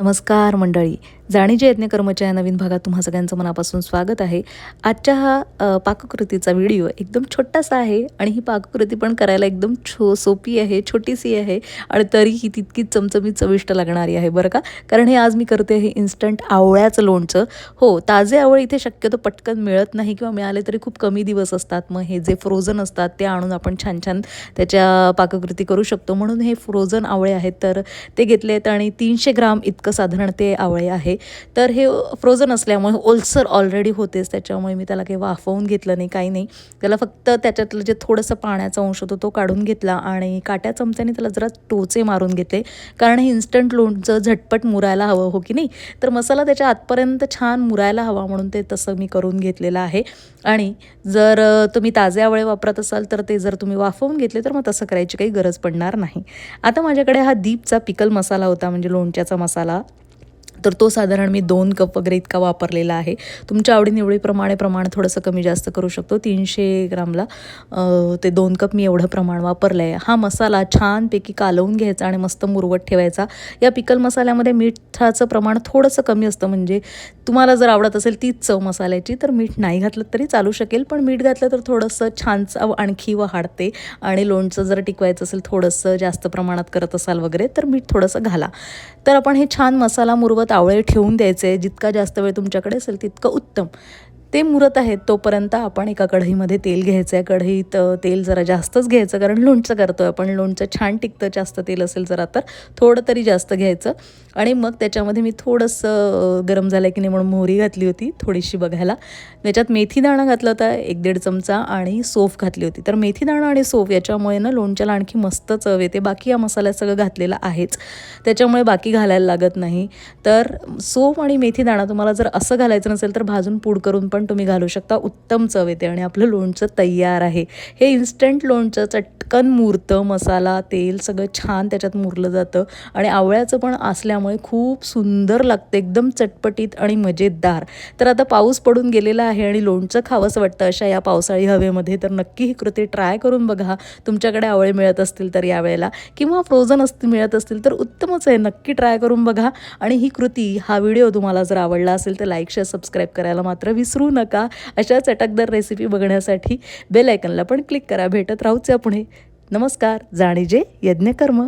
नमस्कार मंडळी. जाणीजे यज्ञ कर्मच्या या नवीन भागात तुम्हा सगळ्यांचं मनापासून स्वागत आहे. आजच्या हा पाककृतीचा व्हिडिओ एकदम छोटासा आहे आणि ही पाककृती पण करायला एकदम छो सोपी आहे छोटीशी आहे आणि तरीही तितकीच चमचमीत चविष्ट लागणारी आहे बरं का? कारण हे आज मी करते हे इन्स्टंट आवळ्याचं लोणचं. हो ताजे आवळे इथे शक्यतो पटकन मिळत नाही किंवा मिळाले तरी खूप कमी दिवस असतात. मग हे जे फ्रोझन असतात ते आणून आपण छान छान त्याच्या पाककृती करू शकतो. म्हणून हे फ्रोझन आवळे आहेत. तर ते घेतले आहेत आणि तीनशे ग्राम इतकं साधारण ते आवळे आहे. तर हे फ्रोझन असल्यामुळे ओलसर ऑलरेडी होतेच त्याच्यामुळे मी त्याला काही वाफवून घेतलं नाही काही नाही. त्याला फक्त त्याच्यातलं जे थोडंसं पाण्याचा अंश होतो तो काढून घेतला आणि काट्या चमच्याने त्याला जरा टोचे मारून घेतले. कारण हे इन्स्टंट लोणचं झटपट मुरायला हवं हो की नाही? तर मसाला त्याच्या आतपर्यंत छान मुरायला हवा म्हणून ते तसं मी करून घेतलेलं आहे. आणि जर तुम्ही ताजे आवळे वापरत असाल तर ते जर तुम्ही वाफवून घेतले तर मग तसं करायची काही गरज पडणार नाही. आता माझ्याकडे हा दीपचा पिकल मसाला होता म्हणजे लोणच्याचा मसाला. तर तो साधारण मी दोन कप वगैरे इतका वापरलेला आहे. तुमच्या आवडीनिवडीप्रमाणे प्रमाण थोडंसं कमी जास्त करू शकतो. तीनशे ग्रामला ते दोन कप मी एवढं प्रमाण वापरलं आहे हा मसाला छानपैकी कालवून घ्यायचा आणि मस्त मुरवट ठेवायचा. या पिकल मसाल्यामध्ये मिठाचं प्रमाण थोडंसं कमी असतं. म्हणजे तुम्हाला जर आवडत असेल तीच चव मसाल्याची तर मीठ नाही घातलं तरी चालू शकेल. पण मीठ घातलं तर थोडंसं छान चव आणखी वाढते. आणि लोणचं जर टिकवायचं असेल थोडंसं जास्त प्रमाणात करत असाल वगैरे तर मीठ थोडंसं घाला. तर आपण हे छान मसाला मुरवत तावळे ठेवून द्यायचे जितका जास्त वेळ तुमच्याकडे असेल तितकं उत्तम. ते मुरत आहेत तोपर्यंत आपण एका कढईमध्ये तेल घ्यायचं आहे कढईत तेल जरा जास्तच घ्यायचं कारण लोणचं करतो आहे आपण. लोणचं छान टिकतं जास्त तेल असेल जरा तर. थोडं तरी जास्त घ्यायचं. आणि मग त्याच्यामध्ये मी थोडंसं गरम झालं की नाही म्हणून मोहरी घातली होती थोडीशी बघायला. त्याच्यात मेथी दाणा घातला होता एक दीड चमचा आणि सोफ घातली होती. तर मेथी दाणा आणि सोफ याच्यामुळे ना लोणच्याला आणखी मस्त चव येते. बाकी या मसाल्यात सगळं घातलेलं आहेच. त्याच्यामुळे बाकी घालायला लागत नाही. तर सोफ आणि मेथी दाणा तुम्हाला जर असं घालायचं नसेल तर भाजून पूड करून पण तुम्ही घालू शकता उत्तम चव येते आणि आपलं लोणचं तयार आहे. हे इन्स्टंट लोणचं चट पटकन मुरतं मसाला तेल सगळं छान त्याच्यात मुरलं जातं. आणि आवळ्याचं पण असल्यामुळे खूप सुंदर लागतं एकदम चटपटीत आणि मजेदार. तर आता पाऊस पडून गेलेला आहे आणि लोणचं खावंसं वाटतं अशा या पावसाळी हवेमध्ये तर नक्की ही कृती ट्राय करून बघा. तुमच्याकडे आवळे मिळत असतील तर यावेळेला किंवा फ्रोझन असतील मिळत असतील तर उत्तमच आहे नक्की ट्राय करून बघा. आणि ही कृती हा व्हिडिओ तुम्हाला जर आवडला असेल तर लाईक शेअर सबस्क्राईब करायला मात्र विसरू नका. अशा चटकदार रेसिपी बघण्यासाठी बेल आयकनला पण क्लिक करा. भेटत राहूच या पुढे नमस्कार जाणीजे यज्ञकर्म.